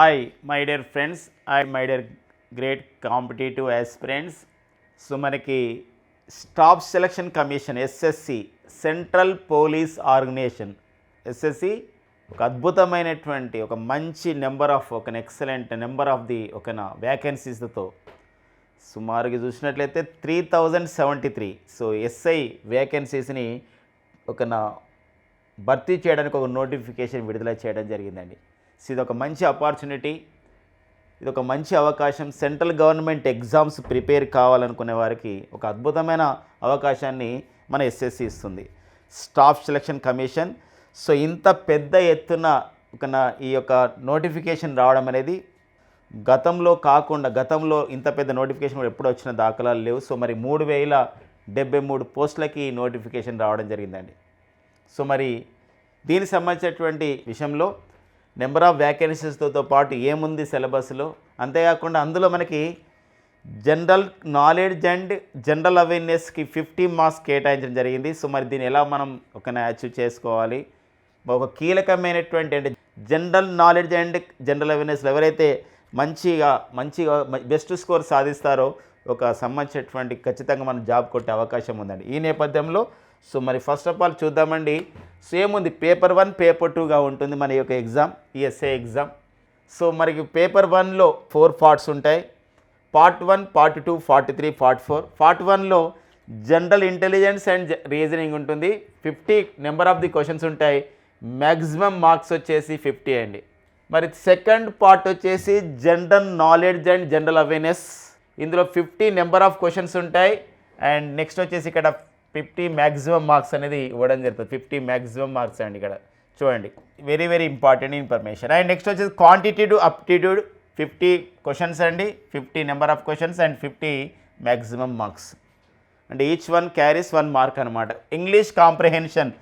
Hi my dear friends I my dear great competitive aspirants so మనకి staff selection commission SSC central police organisation SSC ఒక అద్భుతమైనటువంటి ఒక మంచి number of ఒక excellent number of the ఒక వ్యాకెన్సీస్తో సుమారుగా చూసినట్లయితే three thousand seventy three so SI వేకెన్సీస్ని ఒక నా భర్తీ చేయడానికి ఒక నోటిఫికేషన్ విడుదల చేయడం జరిగిందండి. ఇది ఒక మంచి ఆపర్చునిటీ ఇది ఒక మంచి అవకాశం. సెంట్రల్ గవర్నమెంట్ ఎగ్జామ్స్ ప్రిపేర్ కావాలనుకునే వారికి ఒక అద్భుతమైన అవకాశాన్ని మన ఎస్ఎస్సి ఇస్తుంది. స్టాఫ్ సెలక్షన్ కమిషన్ సో ఇంత పెద్ద ఎత్తున ఒక నా ఈ యొక్క నోటిఫికేషన్ రావడం అనేది గతంలో కాకుండా గతంలో ఇంత పెద్ద నోటిఫికేషన్ కూడా ఎప్పుడు వచ్చిన దాఖలాలు లేవు. సో మరి మూడు వేల డెబ్బై మూడు పోస్టులకి నోటిఫికేషన్ రావడం జరిగిందండి. సో మరి దీనికి సంబంధించినటువంటి విషయంలో నెంబర్ ఆఫ్ వ్యాకెన్సీస్తో పాటు ఏముంది సిలబస్లో? అంతేకాకుండా అందులో మనకి జనరల్ నాలెడ్జ్ అండ్ జనరల్ అవేర్నెస్కి ఫిఫ్టీ మార్క్స్ కేటాయించడం జరిగింది. సో మరి దీన్ని ఎలా మనం ఒక అచీవ్ చేసుకోవాలి? ఒక కీలకమైనటువంటి అంటే జనరల్ నాలెడ్జ్ అండ్ జనరల్ అవేర్నెస్లో ఎవరైతే మంచిగా మంచిగా బెస్ట్ స్కోర్ సాధిస్తారో ఒక సంబంధించినటువంటి ఖచ్చితంగా మనం జాబ్ కొట్టే అవకాశం ఉందండి. ఈ నేపథ్యంలో సో మరి ఫస్ట్ ఆఫ్ ఆల్ చూద్దామండి. సేమ్ ఉంది పేపర్ వన్ పేపర్ టూగా ఉంటుంది మన యొక్క ఎగ్జామ్ ఈఎస్ఏ ఎగ్జామ్ సో మనకి పేపర్ వన్లో ఫోర్ పార్ట్స్ ఉంటాయి. Part one part two forty three part four part వన్లో జనరల్ ఇంటెలిజెన్స్ అండ్ రీజనింగ్ ఉంటుంది. Fifty number of the questions ఉంటాయి. మ్యాక్సిమం మార్క్స్ వచ్చేసి ఫిఫ్టీ అండి. మరి సెకండ్ పార్ట్ వచ్చేసి general knowledge and general awareness ఇందులో ఫిఫ్టీ నెంబర్ ఆఫ్ క్వశ్చన్స్ ఉంటాయి. And next వచ్చేసి ఇక్కడ ఫిఫ్టీ మ్యాక్సిమం మార్క్స్ అనేది ఇవ్వడం జరుగుతుంది. ఫిఫ్టీ మ్యాక్సిమం మార్క్స్ అండి ఇక్కడ. చూడండి. Very very important information and next వచ్చేసి క్వాంటిటేటివ్ అప్టిట్యూడ్ ఫిఫ్టీ క్వశ్చన్స్ అండి. Fifty number of questions and fifty maximum marks అంటే each one carries one mark అనమాట ఇంగ్లీష్ కాంప్రహెన్షన్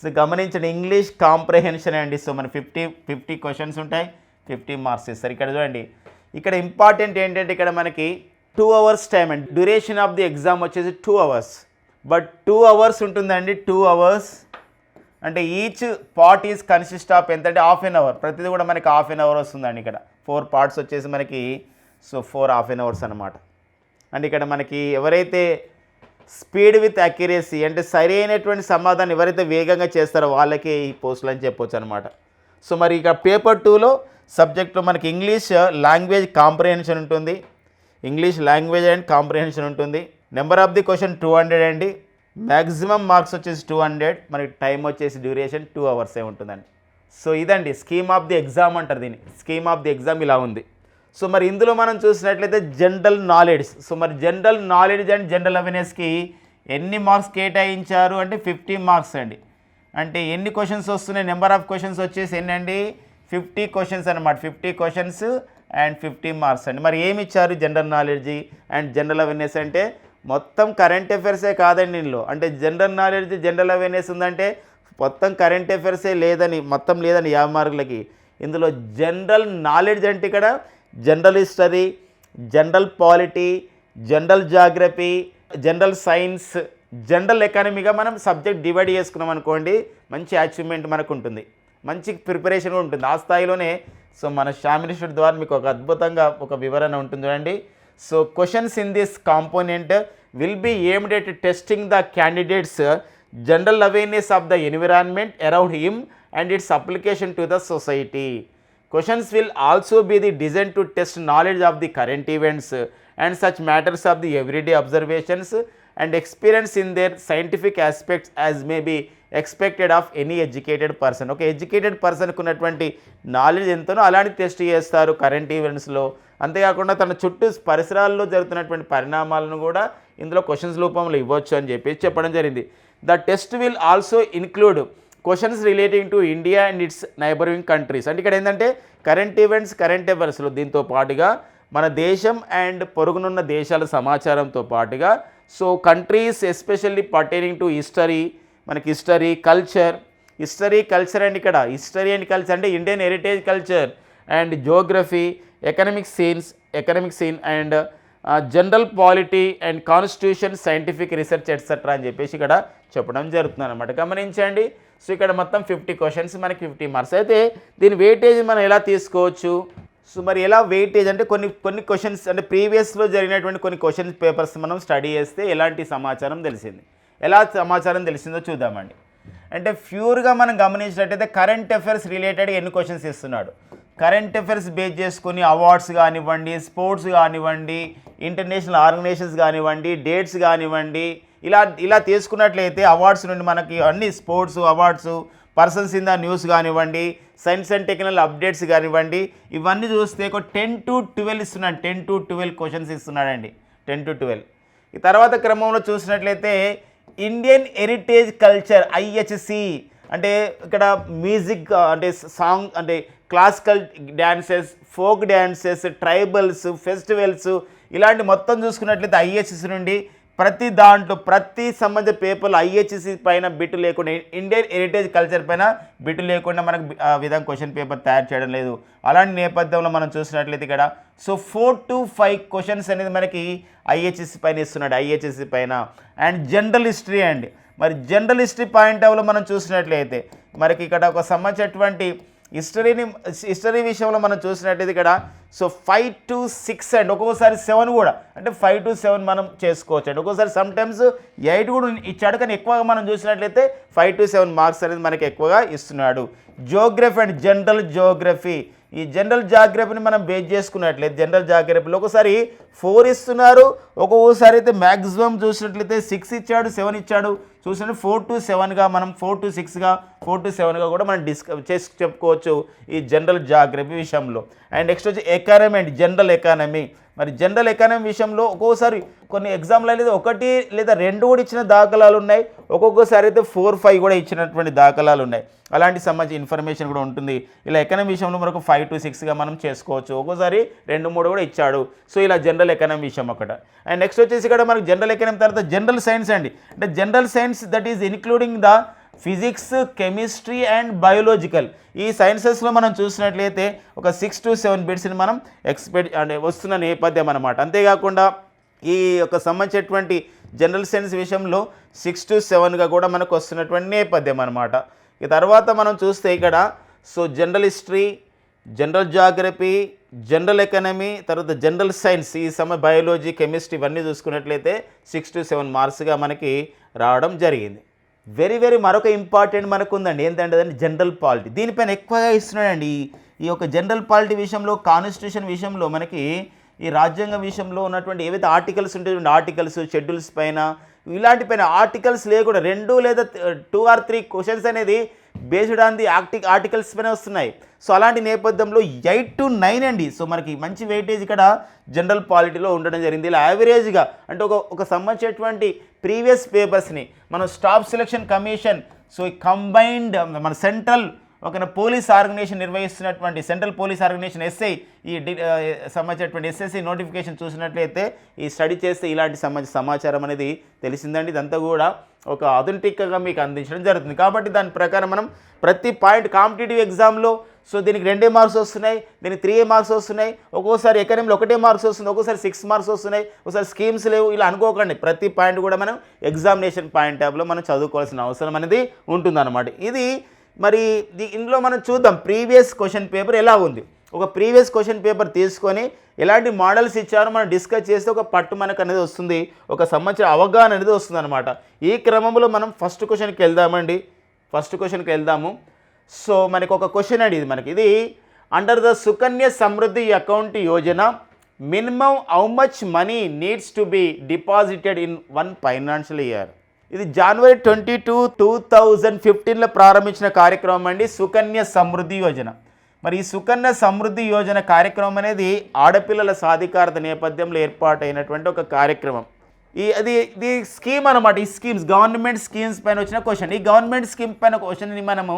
సో గమనించండి ఇంగ్లీష్ కాంప్రహెన్షన్ అండి? So మన ఫిఫ్టీ ఫిఫ్టీ క్వశ్చన్స్ ఉంటాయి. Fifty marks ఇస్తారు. ఇక్కడ చూడండి. ఇక్కడ ఇంపార్టెంట్ ఏంటంటే ఇక్కడ మనకి టూ అవర్స్ టైం అండి. డ్యూరేషన్ ఆఫ్ ది ఎగ్జామ్ వచ్చేసి two hours but two hours ఉంటుందండి టూ అవర్స్. అంటే each part is consist of ఎంత అంటే హాఫ్ ఎన్ అవర్. ప్రతిదీ కూడా మనకి హాఫ్ ఎన్ అవర్ వస్తుందండి ఇక్కడ. ఫోర్ పార్ట్స్ వచ్చేసి మనకి so four half an hours అనమాట అండ్ ఇక్కడ మనకి ఎవరైతే స్పీడ్ విత్ అక్యురసీ అంటే సరైనటువంటి సమాధానం ఎవరైతే వేగంగా చేస్తారో వాళ్ళకే ఈ పోస్టులు అని చెప్పొచ్చు అనమాట సో మరి ఇక పేపర్ టూలో సబ్జెక్ట్లో మనకి ఇంగ్లీష్ లాంగ్వేజ్ కాంప్రిహెన్షన్ ఉంటుంది. ఇంగ్లీష్ లాంగ్వేజ్ అండ్ కాంప్రిహెన్షన్ ఉంటుంది. Number of the question two hundred అండి. మ్యాక్సిమం మార్క్స్ వచ్చేసి టూ హండ్రెడ్ మనకి టైం వచ్చేసి డ్యూరేషన్ టూ అవర్సే ఉంటుందండి. సో ఇదండి స్కీమ్ ఆఫ్ ది ఎగ్జామ్ అంటారు దీన్ని. స్కీమ్ ఆఫ్ ది ఎగ్జామ్ ఇలా ఉంది. సో మరి ఇందులో మనం చూసినట్లయితే జనరల్ నాలెడ్జ్ సో మరి జనరల్ నాలెడ్జ్ అండ్ జనరల్ అవేర్నెస్కి ఎన్ని మార్క్స్ కేటాయించారు అంటే ఫిఫ్టీ మార్క్స్ అండి. అంటే ఎన్ని క్వశ్చన్స్ వస్తున్నాయి? నెంబర్ ఆఫ్ క్వశ్చన్స్ వచ్చేసి ఎన్నండి? ఫిఫ్టీ క్వశ్చన్స్ అనమాట fifty questions and fifty marks అండి. మరి ఏమి ఇచ్చారు general knowledge and general awareness అంటే మొత్తం కరెంట్ అఫైర్సే కాదండి ఇందులో. అంటే జనరల్ నాలెడ్జ్ జనరల్ అవేర్నెస్ ఉందంటే మొత్తం కరెంట్ అఫైర్సే లేదని మొత్తం లేదని యాభై మార్కులకి ఇందులో జనరల్ నాలెడ్జ్ అంటే ఇక్కడ general history general polity general geography general science general ఎకానమీగా మనం సబ్జెక్ట్ డివైడ్ చేసుకున్నాం అనుకోండి మంచి అచీవ్మెంట్ మనకు ఉంటుంది మంచి ప్రిపరేషన్ కూడా ఉంటుంది. ఆ స్థాయిలోనే సో మన షామినిస్టర్ ద్వారా మీకు ఒక అద్భుతంగా ఒక వివరణ ఉంటుంది చూడండి. So questions in this component will be aimed at testing the candidates general awareness of the environment around him and its application to the society Questions will also be the designed to test knowledge of the current events and such matters of the everyday observations and experience in their scientific aspects as may be expected of any educated person ఒక educated పర్సన్కు ఉన్నటువంటి knowledge ఎంతనో అలాంటి test చేస్తారు current ఈవెంట్స్లో అంతేకాకుండా తన చుట్టూ పరిసరాల్లో జరుగుతున్నటువంటి పరిణామాలను కూడా ఇందులో క్వశ్చన్స్ రూపంలో ఇవ్వచ్చు అని చెప్పి చెప్పడం జరిగింది. The test will also include questions relating to India and its neighbouring countries అంటే ఇక్కడ ఏంటంటే కరెంట్ ఈవెంట్స్ కరెంట్ అఫైర్స్లో దీంతో పాటుగా మన దేశం అండ్ పొరుగునున్న దేశాల సమాచారంతో పాటుగా so countries especially pertaining to history మనకి history culture history culture and ఇక్కడ హిస్టరీ అండ్ కల్చర్ అంటే Indian heritage culture and geography economic scenes economic scene and general polity and constitution scientific research etcetera అని చెప్పేసి ఇక్కడ చెప్పడం జరుగుతుంది అనమాట గమనించండి. సో ఇక్కడ మొత్తం ఫిఫ్టీ క్వశ్చన్స్ మనకి ఫిఫ్టీ మార్క్స్ అయితే దీని వెయిటేజ్ మనం ఎలా తీసుకోవచ్చు? సో మరి ఎలా వెయిటేజ్ అంటే కొన్ని కొన్ని క్వశ్చన్స్ అంటే ప్రీవియస్లో జరిగినటువంటి కొన్ని క్వశ్చన్స్ పేపర్స్ మనం స్టడీ చేస్తే ఎలాంటి సమాచారం తెలిసింది? ఎలా సమాచారం తెలిసిందో చూద్దామండి. అంటే ప్యూర్గా మనం గమనించినట్టయితే కరెంట్ అఫైర్స్ రిలేటెడ్ ఎన్ని క్వశ్చన్స్ ఇస్తున్నాడు? కరెంట్ అఫైర్స్ బేస్ చేసుకొని అవార్డ్స్ కానివ్వండి స్పోర్ట్స్ కానివ్వండి ఇంటర్నేషనల్ ఆర్గనైజేషన్స్ కానివ్వండి డేట్స్ కానివ్వండి ఇలా ఇలా తీసుకున్నట్లయితే అవార్డ్స్ నుండి మనకి అన్ని sports awards persons in the news కానివ్వండి సైన్స్ అండ్ టెక్నాలజీ అప్డేట్స్ కానివ్వండి ఇవన్నీ చూస్తే ఒక టెన్ టు ట్వెల్వ్ ఇస్తున్నాడు టెన్ టు ట్వెల్వ్ క్వశ్చన్స్ ఇస్తున్నాడండి టెన్ టు ట్వెల్వ్. ఈ తర్వాత క్రమంలో చూసినట్లయితే ఇండియన్ హెరిటేజ్ కల్చర్ ఐహెచ్సి అంటే ఇక్కడ మ్యూజిక్ అంటే సాంగ్ అంటే classical dances folk dances tribals festivals ఇలాంటి మొత్తం చూసుకున్నట్లయితే ఐహెచ్సి నుండి ప్రతి దాంట్లో ప్రతి సంబంధిత పేపర్లు ఐహెచ్సి పైన బిట్టు లేకుండా ఇండియన్ హెరిటేజ్ కల్చర్ పైన బిట్టు లేకుండా మనకు ఆ విధంగా క్వశ్చన్ పేపర్ తయారు చేయడం లేదు. అలాంటి నేపథ్యంలో మనం చూసినట్లయితే ఇక్కడ so four to five questions అనేది మనకి ఐహెచ్ఎస్సి పైన ఇస్తున్నాడు ఐహెచ్ఎస్సి పైన. అండ్ జనరల్ హిస్టరీ అండి మరి జనరల్ హిస్టరీ పాయింట్ ఆఫ్లో మనం చూసినట్లయితే మనకి ఇక్కడ ఒక సంబంధించినటువంటి హిస్టరీని హిస్టరీ విషయంలో మనం చూసినట్లయితే ఇక్కడ so five to six and ఒక్కొక్కసారి సెవెన్ కూడా అంటే ఫైవ్ టు సెవెన్ మనం చేసుకోవచ్చు. అండి ఒక్కోసారి సమ్ టైమ్స్ ఎయిట్ కూడా ఇచ్చాడు కానీ ఎక్కువగా మనం చూసినట్లయితే ఫైవ్ టు సెవెన్ మార్క్స్ అనేది మనకి ఎక్కువగా ఇస్తున్నాడు. జోగ్రఫీ అండ్ జనరల్ జోగ్రఫీ ఈ జనరల్ జాగ్రఫీని మనం బేస్ చేసుకున్నట్లయితే జనరల్ జాగ్రఫీలో ఒకసారి ఫోర్ ఇస్తున్నారు ఒక్కొక్కసారి అయితే మ్యాక్సిమం చూసినట్లయితే సిక్స్ ఇచ్చాడు సెవెన్ ఇచ్చాడు చూసినట్టు ఫోర్ టు సెవెన్గా మనం ఫోర్ టు సిక్స్గా ఫోర్ టు సెవెన్గా కూడా మనం డిస్క చేసి చెప్పుకోవచ్చు ఈ జనరల్ జాగ్రఫీ విషయంలో. అండ్ నెక్స్ట్ వచ్చి ఎకానమీ అండ్ జనరల్ ఎకానమీ మరి జనరల్ ఎకానమీ విషయంలో ఒక్కొక్కసారి కొన్ని ఎగ్జామ్లు అనేది ఒకటి లేదా రెండు కూడా ఇచ్చిన దాఖలాలు ఉన్నాయి. ఒక్కొక్కసారి అయితే ఫోర్ ఫైవ్ కూడా ఇచ్చినటువంటి దాఖలాలు ఉన్నాయి. అలాంటి సంబంధించి ఇన్ఫర్మేషన్ కూడా ఉంటుంది. ఇలా ఎకనమీ విషయంలో మనకు ఫైవ్ టు సిక్స్గా మనం చేసుకోవచ్చు. ఒక్కోసారి రెండు మూడు కూడా ఇచ్చాడు. సో ఇలా జనరల్ ఎకనమీ విషయం ఒకట అండ్ నెక్స్ట్ వచ్చేసి ఇక్కడ మనకు జనరల్ ఎకనమీ తర్వాత జనరల్ సైన్స్ అండి. అంటే general science that is including the physics chemistry and biological ఈ సైన్సెస్లో మనం చూసినట్లయితే ఒక సిక్స్ టు సెవెన్ బిట్స్ని మనం ఎక్స్పెక్ట్ అంటే వస్తున్న నేపథ్యం అనమాట అంతేకాకుండా ఈ యొక్క సంబంధించినటువంటి జనరల్ సైన్స్ విషయంలో సిక్స్ టు సెవెన్గా కూడా మనకు వస్తున్నటువంటి నేపథ్యం అనమాట ఈ తర్వాత మనం చూస్తే ఇక్కడ so general history general geography general economy తర్వాత జనరల్ సైన్స్ ఈ సమయ బయాలజీ కెమిస్ట్రీ ఇవన్నీ చూసుకున్నట్లయితే సిక్స్ టు సెవెన్ మార్క్స్గా మనకి రావడం జరిగింది. వెరీ వెరీ మరొక ఇంపార్టెంట్ మనకు ఉందండి ఏంటంటే అదండి జనరల్ పాలిటీ. దీనిపైన ఎక్కువగా ఇస్తున్నాడండి ఈ- యొక్క జనరల్ పాలిటీ విషయంలో కాన్స్టిట్యూషన్ విషయంలో మనకి ఈ రాజ్యాంగ విషయంలో ఉన్నటువంటి ఏవైతే ఆర్టికల్స్ ఉంటాయి ఆర్టికల్స్ షెడ్యూల్స్ పైన ఇలాంటి పైన ఆర్టికల్స్ లేకుండా రెండు లేదా టూ ఆర్ త్రీ క్వశ్చన్స్ అనేది బేస్డ్ ఆన్ ది ఆర్టి ఆర్టికల్స్ పైన వస్తున్నాయి. సో అలాంటి నేపథ్యంలో ఎయిట్ టు నైన్ అండి. సో మనకి మంచి వెయిటేజ్ ఇక్కడ జనరల్ పాలిటీలో ఉండడం జరిగింది. ఇలా యావరేజ్గా అంటే ఒక ఒక సంబంధించినటువంటి ప్రీవియస్ పేపర్స్ని మనం స్టాఫ్ సెలక్షన్ కమిషన్ సో ఈ కంబైన్డ్ మన సెంట్రల్ ఒక పోలీస్ ఆర్గనైజేషన్ నిర్వహిస్తున్నటువంటి సెంట్రల్ పోలీస్ ఆర్గనైజేషన్ ఎస్ఐ ఈ డి సంబంధించినటువంటి ఎస్ఎస్సి నోటిఫికేషన్ చూసినట్లయితే ఈ స్టడీ చేస్తే ఇలాంటి సంబంధించిన సమాచారం అనేది తెలిసిందండి. ఇదంతా కూడా ఒక అథెంటిక్గా మీకు అందించడం జరుగుతుంది. కాబట్టి దాని ప్రకారం మనం ప్రతి పాయింట్ కాంపిటేటివ్ ఎగ్జామ్లో సో దీనికి రెండే మార్క్స్ వస్తున్నాయి దీనికి త్రీ మార్క్స్ వస్తున్నాయి ఒక్కోసారి ఎకనమీలో ఒకటే మార్క్స్ వస్తుంది ఒక్కోసారి సిక్స్ మార్క్స్ వస్తున్నాయి ఒకసారి స్కీమ్స్ లేవు ఇలా అనుకోకండి. ప్రతి పాయింట్ కూడా మనం ఎగ్జామినేషన్ పాయింట్ ట్యాబ్లో మనం చదువుకోవాల్సిన అవసరం అనేది ఉంటుందన్నమాట. ఇది మరి ఇందులో మనం చూద్దాం. ప్రీవియస్ క్వశ్చన్ పేపర్ ఎలా ఉంది? ఒక ప్రీవియస్ క్వశ్చన్ పేపర్ తీసుకొని ఎలాంటి మోడల్స్ ఇచ్చారో మనం డిస్కస్ చేస్తే ఒక పట్టు మనకు అనేది వస్తుంది ఒక సంవత్సరం అవగాహన అనేది వస్తుంది అనమాట ఈ క్రమంలో మనం ఫస్ట్ క్వశ్చన్కి వెళ్దామండి. ఫస్ట్ క్వశ్చన్కి వెళ్దాము. సో మనకు ఒక క్వశ్చన్ అండి ఇది మనకి. ఇది under the Sukanya Samriddhi account Yojana minimum how much money needs to be deposited in one financial year ఇది జనవరి ట్వంటీ టూ టూ థౌజండ్ ఫిఫ్టీన్లో ప్రారంభించిన కార్యక్రమం అండి సుకన్య సమృద్ధి యోజన. మరి ఈ సుకన్య సమృద్ధి యోజన కార్యక్రమం అనేది ఆడపిల్లల సాధికారత నేపథ్యంలో ఏర్పాటైనటువంటి ఒక కార్యక్రమం. ఈ అది ఇది స్కీమ్ అనమాట ఈ స్కీమ్స్ గవర్నమెంట్ స్కీమ్స్ పైన వచ్చిన క్వశ్చన్ ఈ గవర్నమెంట్ స్కీమ్ పైన క్వశ్చన్ని మనము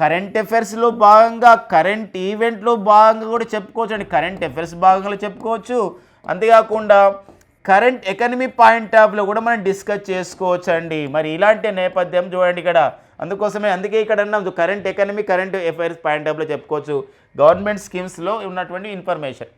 కరెంట్ అఫైర్స్లో భాగంగా కరెంట్ ఈవెంట్లో భాగంగా కూడా చెప్పుకోవచ్చు అండి. కరెంట్ అఫైర్స్ భాగంగా చెప్పుకోవచ్చు. అంతేకాకుండా కరెంట్ ఎకనమీ పాయింట్ ఆఫ్లో కూడా మనం డిస్కస్ చేసుకోవచ్చు అండి. మరి ఇలాంటి నేపథ్యం చూడండి ఇక్కడ. అందుకోసమే అందుకే ఇక్కడ అన్నాం current economy current affairs point ఆఫ్లో చెప్పుకోవచ్చు. గవర్నమెంట్ స్కీమ్స్లో ఉన్నటువంటి ఇన్ఫర్మేషన్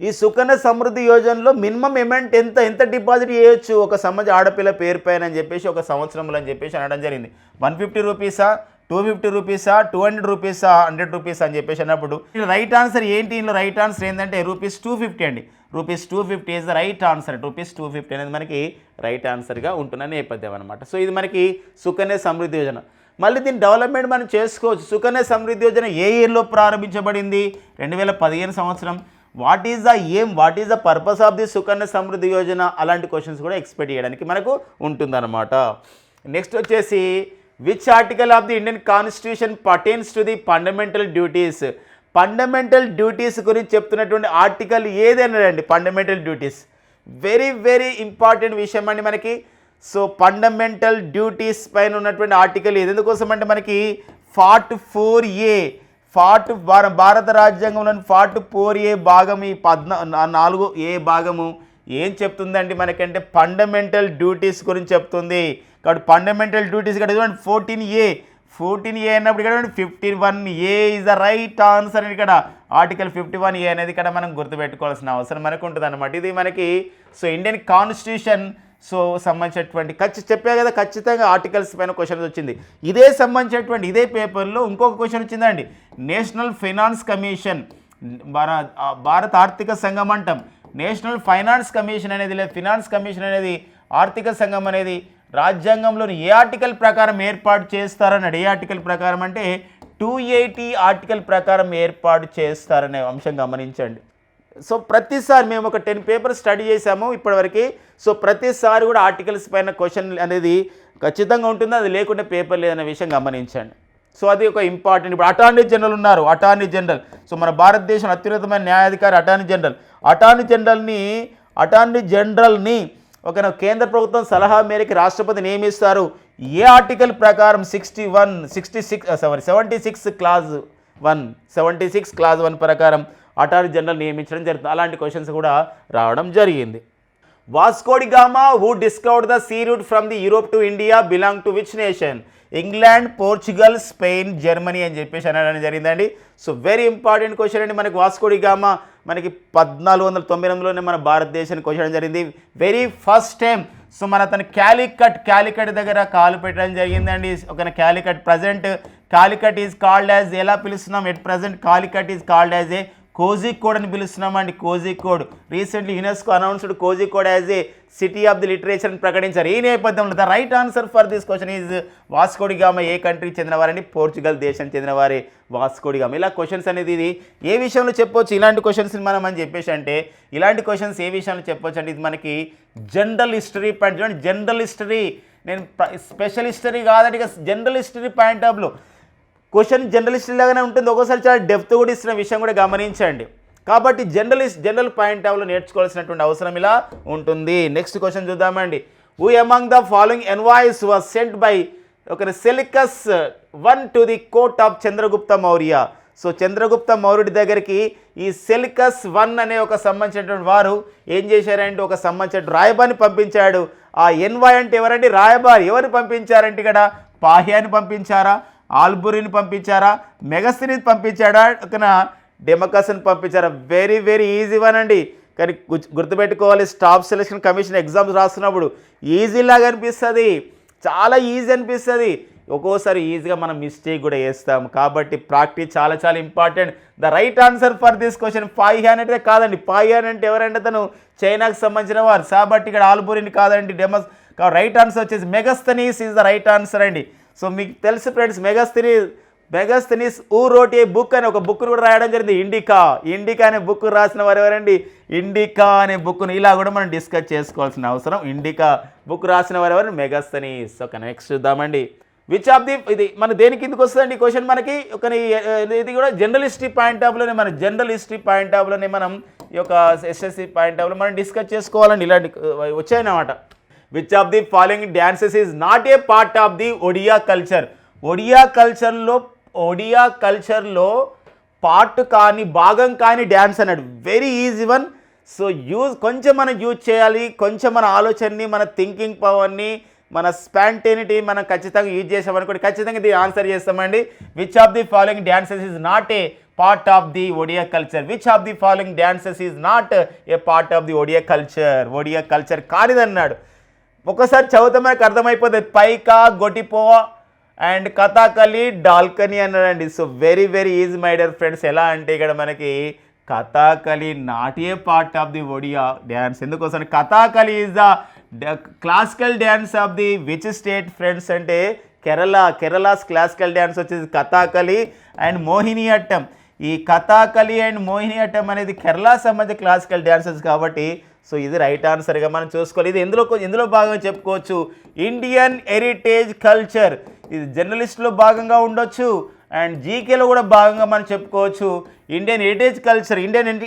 ఈ సుకన్య సమృద్ధి యోజనలో మినిమం అమౌంట్ ఎంత ఎంత డిపాజిట్ చేయొచ్చు ఒక సమాజ ఆడపిల్ల పేరు పైన అని చెప్పేసి ఒక సంవత్సరంలో అని చెప్పేసి అనడం జరిగింది. వన్ ఫిఫ్టీ రూపీసా టూ ఫిఫ్టీ రూపీసా టూ హండ్రెడ్ రూపీసా హండ్రెడ్ రూపీస్ అని చెప్పేసి అన్నప్పుడు రైట్ ఆన్సర్ ఏంటి? ఇందులో రైట్ ఆన్సర్ ఏంటంటే రూపీస్ టూ ఫిఫ్టీ అండి. Rupees two fifty is the right answer rupees two fifty అనేది మనకి రైట్ ఆన్సర్గా ఉంటున్న నేపథ్యం అనమాట సో ఇది మనకి సుకన్య సమృద్ధి యోజన. మళ్ళీ దీని డెవలప్మెంట్ మనం చేసుకోవచ్చు. సుకన్య సమృద్ధి యోజన ఏ ఇయర్లో ప్రారంభించబడింది? రెండు వేల పదిహేను సంవత్సరం. వాట్ ఈజ్ ద ఏం what is the purpose of the Sukanya Samriddhi Yojana? అలాంటి క్వశ్చన్స్ కూడా ఎక్స్పెక్ట్ చేయడానికి మనకు ఉంటుందన్నమాట. నెక్స్ట్ వచ్చేసి which article of the Indian constitution pertains to the fundamental duties fundamental duties గురించి చెప్తున్నటువంటి ఆర్టికల్ ఏదైనా అండి fundamental duties very very important విషయం అండి మనకి. సో ఫండమెంటల్ డ్యూటీస్ పైన ఉన్నటువంటి ఆర్టికల్ ఇది. ఎందుకోసం అంటే మనకి ఫార్ట్ ఫోర్ ఏ ఫార్ట్ భార భారత రాజ్యాంగంలోని ఫార్ట్ ఫోర్ ఏ భాగం ఈ పద్నా నాలుగు ఏ భాగము ఏం చెప్తుందండి మనకంటే? ఫండమెంటల్ డ్యూటీస్ గురించి చెప్తుంది. కాబట్టి ఫండమెంటల్ డ్యూటీస్ ఇక్కడ చూడండి ఫోర్టీన్ ఏ ఫోర్టీన్ ఏ అన్నప్పుడు ఇక్కడ fifteen one A is the right answer అని ఇక్కడ ఆర్టికల్ ఫిఫ్టీ వన్ ఏ అనేది ఇక్కడ మనం గుర్తుపెట్టుకోవాల్సిన అవసరం మనకు ఉంటుంది అనమాట ఇది మనకి సో ఇండియన్ కాన్స్టిట్యూషన్ సో సంబంధించినటువంటి ఖచ్చి చెప్పా కదా ఖచ్చితంగా ఆర్టికల్స్ పైన క్వశ్చన్ వచ్చింది. ఇదే సంబంధించినటువంటి ఇదే పేపర్లో ఇంకొక క్వశ్చన్ వచ్చిందండి. నేషనల్ ఫైనాన్స్ కమిషన్ భారత ఆర్థిక సంఘం అంటాం. నేషనల్ ఫైనాన్స్ కమిషన్ అనేది లేదా ఫినాన్స్ కమిషన్ అనేది ఆర్థిక సంఘం అనేది రాజ్యాంగంలోని ఏ ఆర్టికల్ ప్రకారం ఏర్పాటు చేస్తారన్నాడు. ఏ ఆర్టికల్ ప్రకారం అంటే టూ ఎయిటీ ఆర్టికల్ ప్రకారం ఏర్పాటు చేస్తారనే అంశం గమనించండి. సో ప్రతిసారి మేము ఒక టెన్ పేపర్స్ స్టడీ చేసాము ఇప్పటివరకు. సో ప్రతిసారి కూడా ఆర్టికల్స్ పైన క్వశ్చన్ అనేది ఖచ్చితంగా ఉంటుంది అది లేకుంటే పేపర్ లేదనే విషయం గమనించండి. సో అది ఒక ఇంపార్టెంట్ ఇప్పుడు అటార్నీ జనరల్ ఉన్నారు అటార్నీ జనరల్. సో మన భారతదేశం అత్యున్నతమైన న్యాయాధికారి అటార్నీ జనరల్. అటార్నీ జనరల్ని అటార్నీ జనరల్ని ఒక కేంద్ర ప్రభుత్వం సలహా మేరకు రాష్ట్రపతి నియమిస్తారు. ఏ ఆర్టికల్ ప్రకారం sixty one sixty six sorry seventy six clause one seventy six clause one ప్రకారం అటార్నీ జనరల్ నియమించడం జరుగుతుంది. అలాంటి క్వశ్చన్స్ కూడా రావడం జరిగింది. Vasco da Gama who discovered the sea route from the Europe to India belong to which nation England Portugal Spain Germany అని చెప్పేసి అనడం జరిగిందండి. సో వెరీ ఇంపార్టెంట్ క్వశ్చన్ అండి మనకి వాస్కోడి గామా మనకి పద్నాలుగు వందల తొంభై ఎనిమిదిలోనే మన భారతదేశానికి వచ్చడం జరిగింది. వెరీ ఫస్ట్ టైం సో మన అతను క్యాలికట్ క్యాలికట్ దగ్గర కాలు పెట్టడం జరిగిందండి. ఒక Calicut present Calicut is called as ఎలా పిలుస్తున్నాం? At present Calicut is called as a Kozhikode అని పిలుస్తున్నామండి Kozhikode recently UNESCO announced Kozhikode as a city of the literature అని ప్రకటించారు. ఈ నేపథ్యంలో the right answer for this question is Vasco da Gama ఏ కంట్రీకి చెందినవారండి? Portugal దేశానికి చెందినవారే Vasco da గామ ఇలా questions అనేది ఇది. ఏ విషయంలో చెప్పొచ్చు? ఇలాంటి క్వశ్చన్స్ మనం అని చెప్పేసి అంటే ఇలాంటి క్వశ్చన్స్ ఏ విషయంలో చెప్పొచ్చు అంటే ఇది మనకి జనరల్ హిస్టరీ పాయింట్ చూడండి జనరల్ హిస్టరీ నేను స్పెషల్ హిస్టరీ కాదండి ఇక జనరల్ హిస్టరీ పాయింట్ ఆఫ్లో క్వశ్చన్ జర్నలిస్ట్ లాగానే ఉంటుంది. ఒక్కోసారి చాలా డెప్త్ కూడా ఇస్తున్న విషయం కూడా గమనించండి. కాబట్టి జర్నలిస్ట్ జనరల్ పాయింట్ ఆఫ్లో నేర్చుకోవాల్సినటువంటి అవసరం ఇలా ఉంటుంది. నెక్స్ట్ క్వశ్చన్ చూద్దామండి. Who among the following envoys was sent by ఒక Seleucus one to the court of Chandragupta Maurya so Chandragupta మౌర్యుడి దగ్గరికి ఈ సెలికస్ వన్ అనే ఒక సంబంధించినటువంటి వారు ఏం చేశారంటే ఒక సంబంధించిన రాయబారిని పంపించాడు. ఆ ఎన్వాయ్ అంటే ఎవరండి? రాయబారి. ఎవరు పంపించారంటే ఇక్కడ? పాహ్యాన్ని పంపించారా? ఆల్బురిని పంపించారా మెగస్ని పంపించాడా ఒక డెమోకస్ని పంపించారా? వెరీ వెరీ ఈజీ వన్ అండి. కానీ గుర్తు- గుర్తుపెట్టుకోవాలి స్టాఫ్ సెలక్షన్ కమిషన్ ఎగ్జామ్స్ రాస్తున్నప్పుడు ఈజీలాగా అనిపిస్తుంది. చాలా ఈజీ అనిపిస్తుంది. ఒక్కోసారి ఈజీగా మనం మిస్టేక్ కూడా వేస్తాం. కాబట్టి ప్రాక్టీస్ చాలా చాలా important the right answer for this question five హ్యాన్ అంటే కాదండి. ఫైవ్ హ్యాన్ అంటే ఎవరంటే తను చైనాకు సంబంధించిన వారు. కాబట్టి ఇక్కడ ఆల్బురిని కాదండి. డెమస్ రైట్ ఆన్సర్ వచ్చేసి Megasthenes is the right answer అండి. సో మీకు తెలుసు ఫ్రెండ్స్ మెగస్తనీ మెగస్తనీస్ ఊ రోటి బుక్ అని ఒక బుక్ను కూడా రాయడం జరిగింది. ఇండికా ఇండికా అనే బుక్ రాసిన వారు ఎవరండి? ఇండికా అనే బుక్ను ఇలా కూడా మనం డిస్కస్ చేసుకోవాల్సిన అవసరం. ఇండికా బుక్ రాసిన వారు ఎవరు మెగస్తనీస్. ఒక నెక్స్ట్ చూద్దామండి. విచ్ ఆఫ్ ది ఇది మన దేని కిందకి వస్తుందండి క్వశ్చన్ మనకి? ఒక ఇది కూడా జనరల్ హిస్టరీ పాయింట్ ఆఫ్లోనే మన జనరల్ హిస్టరీ పాయింట్ ఆఫ్లోనే మనం ఈ యొక్క ఎస్ఎస్సి పాయింట్ ఆఫ్లో మనం డిస్కస్ చేసుకోవాలండి. ఇలాంటి uh, వచ్చాయన్నమాట. Which of the following dances is not a part of the Odia culture Odia కల్చర్లో ఒడియా కల్చర్లో పార్ట్ కాని భాగం కాని డ్యాన్స్ అన్నాడు. Very easy one so use కొంచెం మనం యూజ్ చేయాలి కొంచెం మన ఆలోచనని మన థింకింగ్ పవర్ని మన స్పాంటేనిటీ మనం ఖచ్చితంగా యూజ్ చేసామనుకోండి ఖచ్చితంగా ఇది ఆన్సర్ చేస్తామండి. Which of the following dances is not a part of the Odia culture which of the following dances is not a part of the Odia culture Odia culture కానిదన్నాడు. ఒకసారి చదివితే మనకు అర్థమైపోతుంది పైకా గొటిపో అండ్ కథాకలి డాల్కనీ అన్నాడండి. So very very easy my dear friends ఎలా అంటే ఇక్కడ మనకి Kathakali not a part of the Odia dance ఎందుకోసం Kathakali is the classical dance of the which state friends అంటే కేరళ కేరళాస్ క్లాసికల్ డ్యాన్స్ వచ్చేసి కథాకలి అండ్ మోహిని అట్టం. ఈ కథాకలి అండ్ మోహిని అట్టం అనేది కేరళ సంబంధించి క్లాసికల్ డ్యాన్సెస్ కాబట్టి సో ఇది రైట్ ఆన్సర్గా మనం చూసుకోవాలి. ఇది ఎందులో ఎందులో భాగంగా చెప్పుకోవచ్చు. Indian heritage culture. ఇది జర్నలిస్ట్లో భాగంగా ఉండొచ్చు. అండ్ జీకేలో కూడా భాగంగా మనం చెప్పుకోవచ్చు. Indian heritage culture Indian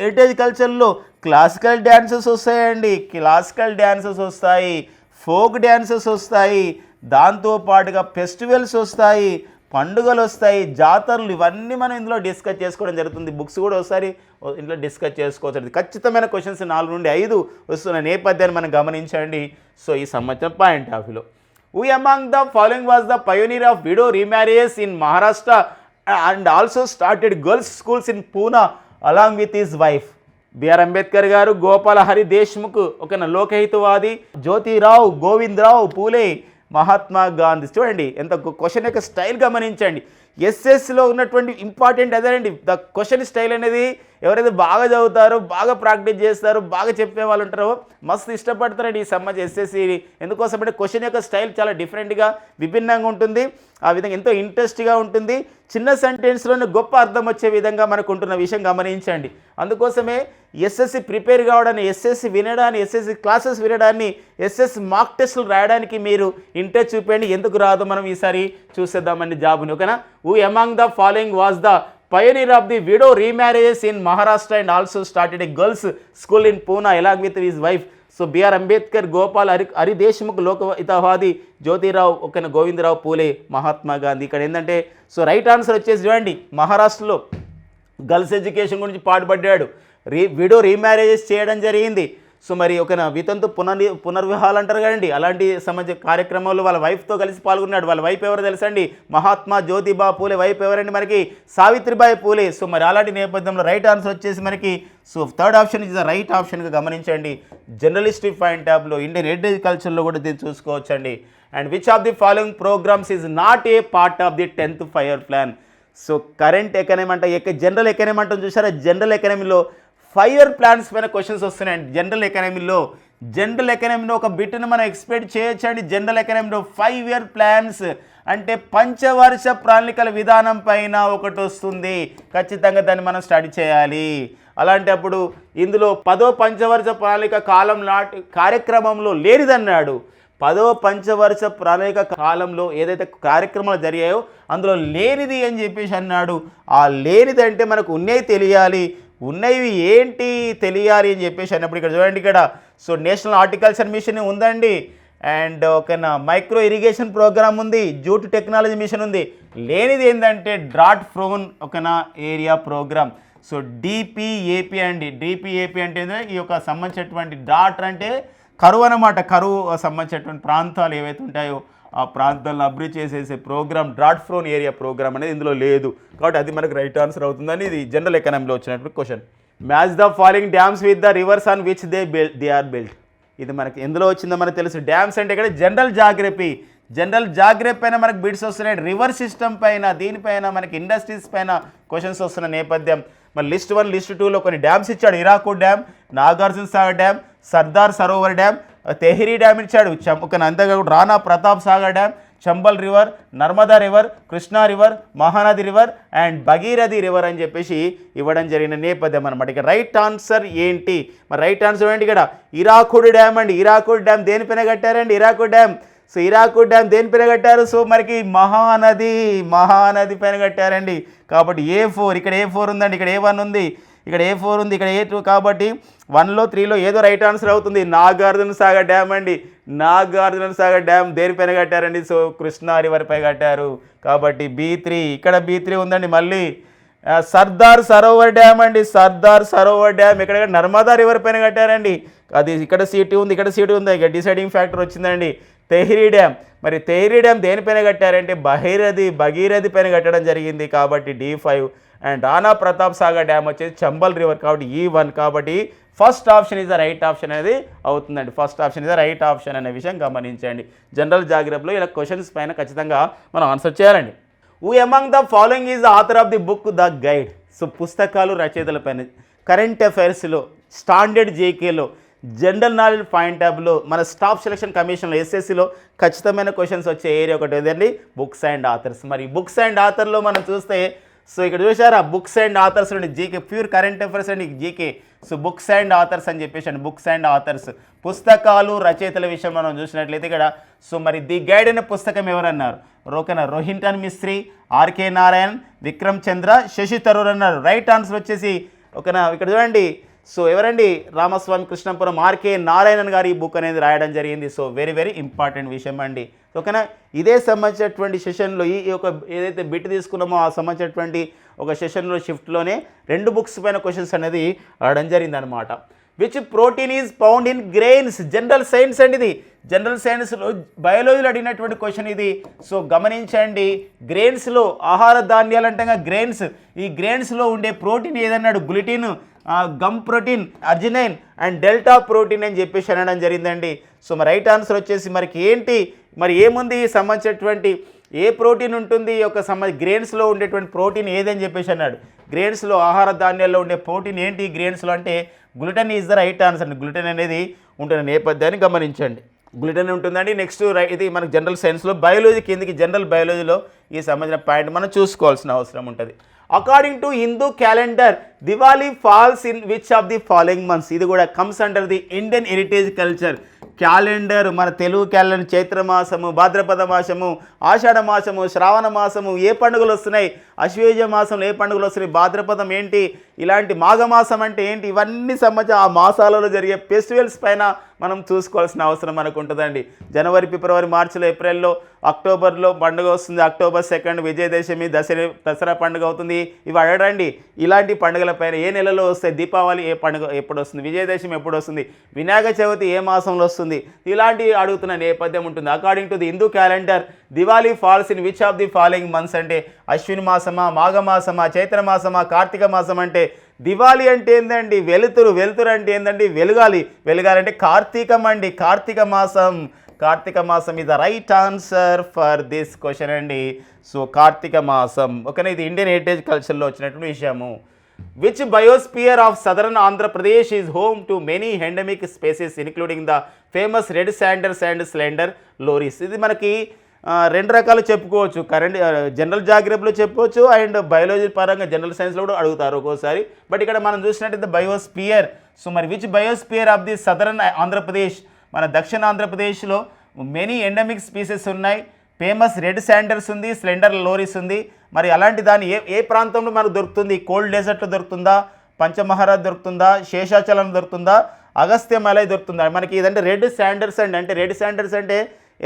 heritage కల్చర్లో క్లాసికల్ డ్యాన్సెస్ వస్తాయండి. క్లాసికల్ డ్యాన్సెస్ వస్తాయి. ఫోక్ డ్యాన్సెస్ వస్తాయి. దాంతో పాటుగా ఫెస్టివల్స్ వస్తాయి. పండుగలు వస్తాయి జాతరలు ఇవన్నీ మనం ఇందులో డిస్కస్ చేసుకోవడం జరుగుతుంది. బుక్స్ కూడా ఒకసారి ఇందులో డిస్కస్ చేసుకోవచ్చు. ఖచ్చితమైన క్వశ్చన్స్ నాలుగు నుండి ఐదు వస్తున్న నేపథ్యాన్ని మనం గమనించండి. సో ఈ సంవత్సరం పాయింట్ ఆఫ్ వ్యూలో. We among the following was the pioneer of widow remarriages in Maharashtra and also started girls schools in Poona along with his wife B R Ambedkar గారు గోపాల హరి దేశ్ముఖ్ ఒక లోకహితవాది. జ్యోతిరావు గోవిందరావు పూలే మహాత్మా గాంధీ. చూడండి ఎంత క్వశ్చన్ యొక్క స్టైల్ గమనించండి. ఎస్ఎస్లో ఉన్నటువంటి ఇంపార్టెంట్ అదేనండి. The question style అనేది ఎవరైతే బాగా చదువుతారో బాగా ప్రాక్టీస్ చేస్తారో బాగా చెప్పే వాళ్ళు ఉంటారో మస్తు ఇష్టపడతారండి ఈ సంబంధించి ఎస్ఎస్సి ఎందుకోసం అంటే క్వశ్చన్ యొక్క స్టైల్ చాలా డిఫరెంట్గా విభిన్నంగా ఉంటుంది. ఆ విధంగా ఎంతో ఇంట్రెస్ట్గా ఉంటుంది. చిన్న సెంటెన్స్లోనే గొప్ప అర్థం వచ్చే విధంగా మనకు ఉంటున్న విషయం గమనించండి. అందుకోసమే ఎస్ఎస్సి ప్రిపేర్ కావడాన్ని ఎస్ఎస్సి వినడాన్ని ఎస్ఎస్సి క్లాసెస్ వినడాన్ని ఎస్ఎస్ మాక్ టెస్టులు రాయడానికి మీరు ఇంట్రెస్ట్ చూపండి ఎందుకు రాదు మనం ఈసారి చూసేద్దామండి జాబ్ని ఓకేనా? Who among the following was the pioneer of the widow remarriages in Maharashtra and also started a girls school in Poona along with his wife so B R Ambedkar Gopal Hari Hari Deshmukh Lokhitwadi Jyotirao ఒక గోవిందరావు పూలే మహాత్మా గాంధీ ఇక్కడ ఏంటంటే so right answer వచ్చేసి చూడండి. మహారాష్ట్రలో girls education గురించి పాటుపడ్డాడు. రీ widow remarriages చేయడం జరిగింది. So మరి ఒక వితంతు పునర్ పునర్వివాహాలు అంటారు కదండి. అలాంటి సమాజ కార్యక్రమంలో వాళ్ళ వైఫ్తో కలిసి పాల్గొన్నాడు. వాళ్ళ వైఫ్ ఎవరో తెలుసండి మహాత్మా జ్యోతిబా పూలే వైఫ్ ఎవరండి మనకి? సావిత్రిబాయి పూలే. సో మరి అలాంటి నేపథ్యంలో రైట్ ఆన్సర్ వచ్చేసి మనకి so third option is the right ఆప్షన్గా గమనించండి. జర్నలిస్టిక్ పాయింట్ ట్యాబ్లో ఇండియన్ హెరిటేజ్ కల్చర్లో కూడా దీన్ని చూసుకోవచ్చండి. And which of the following programmes is not a part of the tenth five plan so current economy అంటే జనరల్ ఎకనమీ అంటాం చూసారా? జనరల్ ఎకనమీలో ఫైవ్ ఇయర్ ప్లాన్స్ పైన క్వశ్చన్స్ వస్తున్నాయండి జనరల్ ఎకానమీలో జనరల్ ఎకనమీలో ఒక బిట్ను మనం ఎక్స్పెక్ట్ చేయొచ్చండి. జనరల్ ఎకనమీలో ఫైవ్ ఇయర్ ప్లాన్స్ అంటే పంచవర్ష ప్రణాళికల విధానం పైన ఒకటి వస్తుంది. ఖచ్చితంగా దాన్ని మనం స్టడీ చేయాలి. అలాంటప్పుడు ఇందులో పదో పంచవర్ష ప్రణాళిక కాలం నాటి కార్యక్రమంలో లేనిదన్నాడు. పదో పంచవర్ష ప్రణాళిక కాలంలో ఏదైతే కార్యక్రమాలు జరిగాయో అందులో లేనిది అని చెప్పేసి అన్నాడు. ఆ లేనిది అంటే మనకు ఉన్నవి తెలియాలి. ఉన్నవి ఏంటి తెలియాలి అని చెప్పేసి అన్నప్పుడు ఇక్కడ చూడండి ఇక్కడ. సో నేషనల్ హార్టికల్చర్ మిషన్ ఉందండి. అండ్ ఒక మైక్రో ఇరిగేషన్ ప్రోగ్రామ్ ఉంది. జూట్ టెక్నాలజీ మిషన్ ఉంది. లేనిది ఏంటంటే డ్రాట్ ఫ్రోన్ ఒక ఏరియా ప్రోగ్రామ్ సో డిపిఏపి అండి. డిపిఏపి అంటే ఈ యొక్క సంబంధించినటువంటి డాట్ అంటే కరువు అనమాట కరువు సంబంధించినటువంటి ప్రాంతాలు ఏవైతే ఉంటాయో ఆ ప్రాంతాలను అభివృద్ధి చేసేసే programme drought prone area programme అనేది ఇందులో లేదు. కాబట్టి అది మనకు రైట్ ఆన్సర్ అవుతుందని ఇది జనరల్ ఎకనామీలో వచ్చినటువంటి question. Match the following dams with the rivers on which they build they are build ఇది మనకి ఎందులో వచ్చిందో మనకు తెలుసు. డ్యామ్స్ అంటే ఇక్కడ జనరల్ జాగ్రఫీ. జనరల్ జాగ్రఫీ పైన మనకు బిడ్స్ వస్తున్నాయి. రివర్ సిస్టమ్ పైన దీనిపైన మనకి ఇండస్ట్రీస్ పైన క్వశ్చన్స్ వస్తున్న నేపథ్యం. మరి లిస్ట్ వన్ లిస్ట్ టూలో కొన్ని డ్యామ్స్ ఇచ్చాడు. Hirakud dam Nagarjuna Sagar dam Sardar Sarovar dam Tehri dam ఇచ్చాడు. చం- ఒక అంతేకాకుండా Rana Pratap Sagar dam Chambal river Narmada river Krishna river Mahanadi river and Bhagirathi river అని చెప్పేసి ఇవ్వడం జరిగిన నేపథ్యం అనమాట ఇక రైట్ ఆన్సర్ ఏంటి? మరి రైట్ ఆన్సర్ ఏంటి ఇక్కడ? ఇరాకుడ్ డ్యామ్ అండి. ఇరాకుడ్ డ్యామ్ దేనిపైన కట్టారండి? Hirakud dam. So Hirakud dam దేనిపైన కట్టారు? సో మనకి మహానది మహానది పైన కట్టారండి. కాబట్టి ఏ ఫోర్ ఇక్కడ ఏ ఫోర్ ఉందండి. ఇక్కడ ఏ వన్ ఉంది. ఇక్కడ ఏ ఫోర్ ఉంది ఇక్కడ ఏ టూ కాబట్టి వన్లో త్రీలో ఏదో రైట్ ఆన్సర్ అవుతుంది. నాగార్జున సాగర్ డ్యామ్ అండి. నాగార్జున సాగర్ డ్యామ్ దేనిపైన కట్టారండి? సో కృష్ణా రివర్ పై కట్టారు. కాబట్టి బీ త్రీ ఇక్కడ బీ త్రీ ఉందండి మళ్ళీ. సర్దార్ సరోవర్ డ్యామ్ అండి. సర్దార్ సరోవర్ డ్యామ్ ఇక్కడ నర్మదా రివర్ పైన కట్టారండి. అది ఇక్కడ సీటీ ఉంది ఇక్కడ సీటీ ఉంది. ఇక డిసైడింగ్ ఫ్యాక్టర్ వచ్చిందండి. తెహ్రీ డ్యామ్. మరి తెహ్రీ డ్యామ్ దేనిపైన కట్టారంటే బహీరథి భగీరథి పైన కట్టడం జరిగింది. కాబట్టి D five and Rana Pratap Sagar dam వచ్చేసి చంబల్ రివర్ కాబట్టి ఈ వన్ కాబట్టి first option is the right option అనేది అవుతుందండి. First option is the right option అనే విషయం గమనించండి. జనరల్ జాగ్రత్తలో ఇలా క్వశ్చన్స్ పైన ఖచ్చితంగా మనం ఆన్సర్ చేయాలండి. Who among the following is author of the book the guide so పుస్తకాలు రచయితల పైన కరెంట్ అఫైర్స్లో స్టాండర్డ్ జేకేలో జనరల్ నాలెడ్జ్ పాయింట్ ట్యాబ్లో మన స్టాఫ్ సెలక్షన్ కమిషన్లో ఎస్ఎస్సిలో ఖచ్చితమైన క్వశ్చన్స్ వచ్చే ఏరియా ఒకటి ఏదండి? బుక్స్ అండ్ ఆథర్స్ మరి బుక్స్ అండ్ ఆథర్లో మనం చూస్తే సో ఇక్కడ చూసారా బుక్స్ అండ్ ఆథర్స్ అండి జీకే ప్యూర్ కరెంట్ అఫైర్స్ అండి GK so books and authors అని చెప్పేసి అండి. బుక్స్ అండ్ ఆథర్స్ పుస్తకాలు రచయితల విషయం మనం చూసినట్లయితే ఇక్కడ. సో మరి ది గైడ్ అనే పుస్తకం ఎవరన్నారు? రోకన రోహింటన్ మిస్త్రి ఆర్కే నారాయణ్ విక్రమ్ చంద్ర శశి తరూర్ అన్నారు. రైట్ ఆన్సర్ వచ్చేసి ఒకనా ఇక్కడ చూడండి. సో ఎవరండి? రామస్వామి కృష్ణపురం ఆర్కే నారాయణన్ గారి ఈ బుక్ అనేది రాయడం జరిగింది. సో వెరీ వెరీ ఇంపార్టెంట్ విషయం అండి. ఓకేనా? ఇదే సంబంధించినటువంటి సెషన్లో ఈ ఒక ఏదైతే బిట్ తీసుకున్నామో ఆ సంబంధించినటువంటి ఒక సెషన్లో షిఫ్ట్లోనే రెండు బుక్స్ పైన క్వశ్చన్స్ అనేది రావడం జరిగిందనమాట which protein is found in grains general science అండి ఇది. జనరల్ సైన్స్లో బయాలజీలో అడిగినటువంటి క్వశ్చన్ ఇది. సో గమనించండి గ్రెయిన్స్లో ఆహార ధాన్యాలు అంటగా గ్రెయిన్స్ ఈ గ్రెయిన్స్లో ఉండే protein ఏదన్నాడు? Gluten gum protein arginine and delta protein అని చెప్పేసి అనడం జరిగిందండి. సో మరి రైట్ ఆన్సర్ వచ్చేసి మరికి ఏంటి? మరి ఏముంది? ఈ సంబంధించినటువంటి ఏ ప్రోటీన్ ఉంటుంది? ఈ యొక్క సంబంధ గ్రెయిన్స్లో ఉండేటువంటి ప్రోటీన్ ఏదని చెప్పేసి అన్నాడు. గ్రెయిన్స్లో ఆహార ధాన్యాల్లో ఉండే ప్రోటీన్ ఏంటి? గ్రెయిన్స్లో అంటే gluten is the right answer. అండి గ్లూటెన్ అనేది ఉంటున్న నేపథ్యాన్ని గమనించండి. గ్లూటెన్ ఉంటుందండి. నెక్స్ట్ ఇది మనకు జనరల్ సైన్స్లో బయాలజీ కిందకి జనరల్ బయాలజీలో ఈ సంబంధించిన పాయింట్ మనం చూసుకోవాల్సిన అవసరం ఉంటుంది. According to Hindu calendar Diwali falls in which of the following months ఇది కూడా comes under the Indian heritage culture calendar మన తెలుగు క్యాలెండర్ చైత్ర మాసము భాద్రపద మాసము ఆషాఢ మాసము శ్రావణ మాసము ఏ పండుగలు వస్తున్నాయి? అశ్వేజ మాసంలో ఏ పండుగలు వస్తున్నాయి? భాద్రపదం ఏంటి? ఇలాంటి మాఘమాసం అంటే ఏంటి? ఇవన్నీ సంబంధించి ఆ మాసాలలో జరిగే ఫెస్టివల్స్ పైన మనం చూసుకోవాల్సిన అవసరం మనకు ఉంటుందండి. జనవరి ఫిబ్రవరి మార్చిలో ఏప్రిల్లో అక్టోబర్లో పండుగ వస్తుంది. అక్టోబర్ సెకండ్ విజయదశమి దసరా దసరా పండుగ అవుతుంది. ఇవి అడగండి. ఇలాంటి పండుగల పైన ఏ నెలలో వస్తాయి దీపావళి ఏ పండుగ ఎప్పుడు వస్తుంది? విజయదశమి ఎప్పుడు వస్తుంది? వినాయక చవితి ఏ మాసంలో వస్తుంది? ఇలాంటివి అడుగుతున్న నేపథ్యం ఉంటుంది. According to the Hindu calendar Diwali falls in which of the following months అంటే అశ్విని మాసమా మాఘమాసమా చైత్ర మాసమా కార్తీక మాసం అంటే దివాళీ అంటే ఏందండి? వెలుతురు. వెలుతురు అంటే ఏందండి? వెలగాలి. వెలగాలంటే కార్తీకం అండి. కార్తీక మాసం. కార్తీక మాసం ఇది right answer for this question అండి. సో కార్తీక మాసం ఓకేనా ఇది ఇండియన్ హెరిటేజ్ కల్చర్లో వచ్చినటువంటి విషయము. Which biosphere of southern Andhra Pradesh is home to many endemic species including the famous red sanders and slender loris ఇది మనకి రెండు రకాలు చెప్పుకోవచ్చు. కరెంట్ జనరల్ జాగ్రఫీలో చెప్పుకోవచ్చు అండ్ బయాలజీ పరంగా జనరల్ సైన్స్లో కూడా అడుగుతారు ఒక్కోసారి. బట్ ఇక్కడ మనం చూసినట్టయితే బయోస్పియర్ సో మరి which biosphere of the southern Andhra Pradesh మన దక్షిణ ఆంధ్రప్రదేశ్లో మెనీ ఎండమిక్ స్పీసెస్ ఉన్నాయి. ఫేమస్ రెడ్ శాండర్స్ ఉంది స్లెండర్ లోరీస్ ఉంది. మరి అలాంటి దాని ఏ ఏ ప్రాంతంలో మనకు దొరుకుతుంది? కోల్డ్ డెజర్ట్లో దొరుకుతుందా? పంచమహారాజ్ దొరుకుతుందా? శేషాచలం దొరుకుతుందా? అగస్త్యమలై దొరుకుతుందా? మనకి ఇదంటే రెడ్ శాండర్స్ అండి. అంటే రెడ్ శాండర్స్ అంటే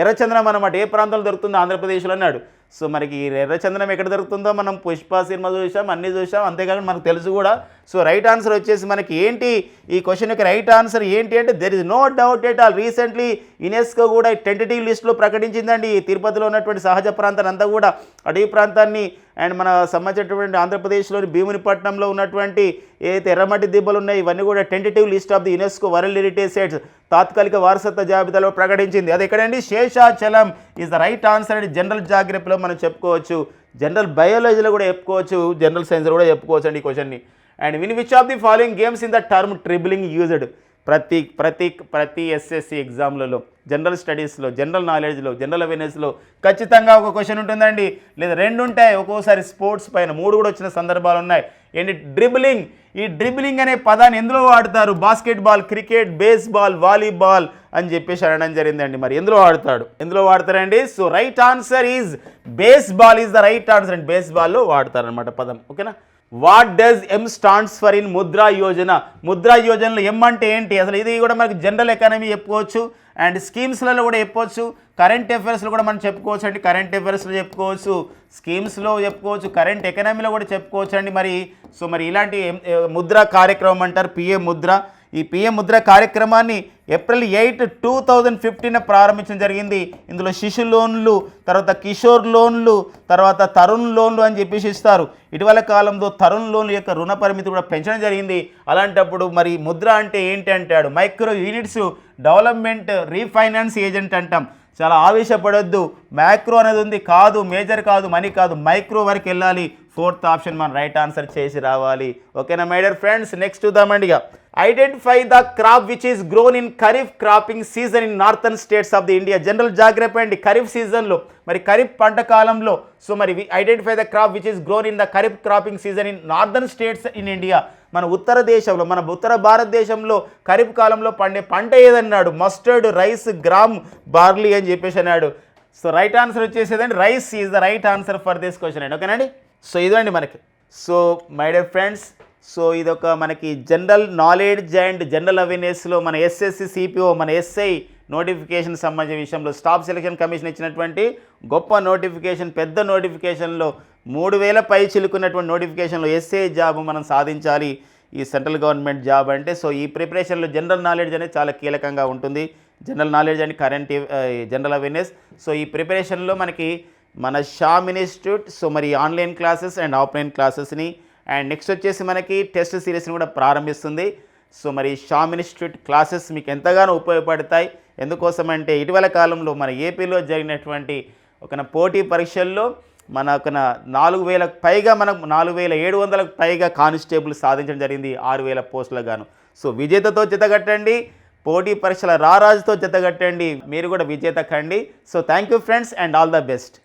ఎర్రచందనం అనమాట ఏ ప్రాంతంలో దొరుకుతుందో ఆంధ్రప్రదేశ్లో అన్నాడు. సో మనకి ఎర్రచందనం ఎక్కడ దొరుకుతుందో మనం పుష్ప సినిమా చూసాం అన్నీ చూసాం. అంతేకాకుండా మనకు తెలుసు కూడా సో రైట్ ఆన్సర్ వచ్చేసి మనకి ఏంటి? ఈ క్వశ్చన్ యొక్క రైట్ ఆన్సర్ ఏంటి అంటే there is no doubt at all recently UNESCO కూడా టెంటటివ్ లిస్ట్లో ప్రకటించిందండి. తిరుపతిలో ఉన్నటువంటి సహజ ప్రాంతాన్ని అంతా కూడా అడవి ప్రాంతాన్ని అండ్ మన సంబంధించినటువంటి ఆంధ్రప్రదేశ్లోని భీమునిపట్నంలో ఉన్నటువంటి ఏదైతే ఎర్రమట్టి దిబ్బలు ఉన్నాయి ఇవన్నీ కూడా tentative list of the UNESCO world heritage sites తాత్కాలిక వారసత్వ జాబితాలో ప్రకటించింది. అది ఎక్కడండి? Seshachalam is the right answer అండి జనరల్ జాగ్రఫీలో మనం చెప్పుకోవచ్చు. జనరల్ బయాలజీలో కూడా చెప్పుకోవచ్చు. జనరల్ సైన్స్లో కూడా చెప్పుకోవచ్చు అండి ఈ క్వశ్చన్ని and win which of the following games in the term dribbling used ప్రతి ప్రతి ప్రతి ఎస్ఎస్సి ఎగ్జామ్లలో జనరల్ స్టడీస్లో జనరల్ నాలెడ్జ్లో జనరల్ అవేర్నెస్లో ఖచ్చితంగా ఒక క్వశ్చన్ ఉంటుందండి. లేదా రెండు ఉంటాయి. ఒక్కోసారి స్పోర్ట్స్ పైన మూడు కూడా వచ్చిన సందర్భాలు ఉన్నాయి. ఏంటి? డ్రిబ్లింగ్ ఈ డ్రిబ్లింగ్ అనే పదాన్ని ఎందులో వాడతారు? బాస్కెట్బాల్ క్రికెట్ బేస్బాల్ వాలీబాల్ అని చెప్పేసి అనడం జరిగిందండి. మరి ఎందులో వాడతాడు? ఎందులో వాడతారండి? So right answer is baseball is the right answer అండి బేస్బాల్లో వాడతారనమాట పదం. ఓకేనా? What does M stands for in Mudra Yojana Mudra యోజనలో ఎం అంటే ఏంటి? అసలు ఇది కూడా మనకి జనరల్ ఎకానమీ చెప్పుకోవచ్చు. అండ్ స్కీమ్స్లలో కూడా చెప్పుకోవచ్చు. కరెంట్ అఫైర్స్లో కూడా మనం చెప్పుకోవచ్చు అండి. కరెంట్ అఫైర్స్లో చెప్పుకోవచ్చు. స్కీమ్స్లో చెప్పుకోవచ్చు. కరెంట్ ఎకనామీలో కూడా చెప్పుకోవచ్చు అండి. మరి సో మరి ఇలాంటి eh, ముద్ర కార్యక్రమం అంటారు. పిఏ ముద్ర ఈ పిఎం ముద్ర కార్యక్రమాన్ని April eight two thousand fifteen ప్రారంభించడం జరిగింది. ఇందులో శిశు లోన్లు తర్వాత కిషోర్ లోన్లు తర్వాత తరుణ్ లోన్లు అని చెప్పేసి ఇస్తారు. ఇటీవల కాలంలో తరుణ్ లోన్ల యొక్క రుణ పరిమితి కూడా పెంచడం జరిగింది. అలాంటప్పుడు మరి ముద్ర అంటే ఏంటి అంటాడు? Micro units development refinance agent అంటాం. చాలా ఆవేశపడొద్దు. మైక్రో అనేది ఉంది. కాదు మేజర్ కాదు మనీ కాదు. మైక్రో వరకు వెళ్ళాలి. ఫోర్త్ ఆప్షన్ మనం రైట్ ఆన్సర్ చేసి రావాలి. ఓకేనా my dear friends? Next చూద్దామండిగా identify the crop which is grown in kharif cropping season in northern states of the India general జాగ్రత్త అండి. ఖరీఫ్ సీజన్లో మరి ఖరీఫ్ పంట కాలంలో సో మరి identify the crop which is grown in the kharif cropping season in northern states in India మన ఉత్తర దేశంలో మన ఉత్తర భారతదేశంలో ఖరీఫ్ కాలంలో పండే పంట ఏదన్నాడు? మస్టర్డ్ రైస్ గ్రామ్ బార్లీ అని చెప్పేసి అన్నాడు. So right answer వచ్చేసేదండి. Rice is the right answer for this question అండి. ఓకేనండి సో ఇదండి మనకి. So my dear friends so ఇదొక మనకి జనరల్ నాలెడ్జ్ అండ్ జనరల్ అవేర్నెస్లో మన ఎస్ఎస్సి సిపిఓ మన ఎస్ఐ నోటిఫికేషన్ సంబంధించిన విషయంలో స్టాఫ్ సెలక్షన్ కమిషన్ ఇచ్చినటువంటి గొప్ప నోటిఫికేషన్ పెద్ద నోటిఫికేషన్లో మూడు వేల పై చిలుకున్నటువంటి నోటిఫికేషన్లో ఎస్ఐ జాబ్ మనం సాధించాలి. ఈ సెంట్రల్ గవర్నమెంట్ జాబ్ అంటే సో ఈ ప్రిపరేషన్లో జనరల్ నాలెడ్జ్ అనేది చాలా కీలకంగా ఉంటుంది. General knowledge and current general awareness. So ఈ ప్రిపరేషన్లో మనకి మన షామ్ ఇన్స్టిట్యూట్ సో మరి ఆన్లైన్ క్లాసెస్ అండ్ ఆఫ్లైన్ క్లాసెస్ని అండ్ నెక్స్ట్ వచ్చేసి మనకి టెస్ట్ సిరీస్ని కూడా ప్రారంభిస్తుంది. సో మరి షామ్ ఇన్స్టిట్యూట్ క్లాసెస్ మీకు ఎంతగానో ఉపయోగపడతాయి. ఎందుకోసం అంటే ఇటీవల కాలంలో మన ఏపీలో జరిగినటువంటి ఒక పోటీ పరీక్షల్లో మన ఒక నాలుగు వేలకు పైగా మనకు నాలుగు వేల ఏడు వందలకు పైగా కానిస్టేబుల్ సాధించడం జరిగింది ఆరు వేల పోస్టులకు గాను. సో విజేతతో జతగట్టండి పోటీ పరీక్షల రారాజుతో జతగట్టండి మీరు కూడా విజేత కండి. So thank you friends and all the best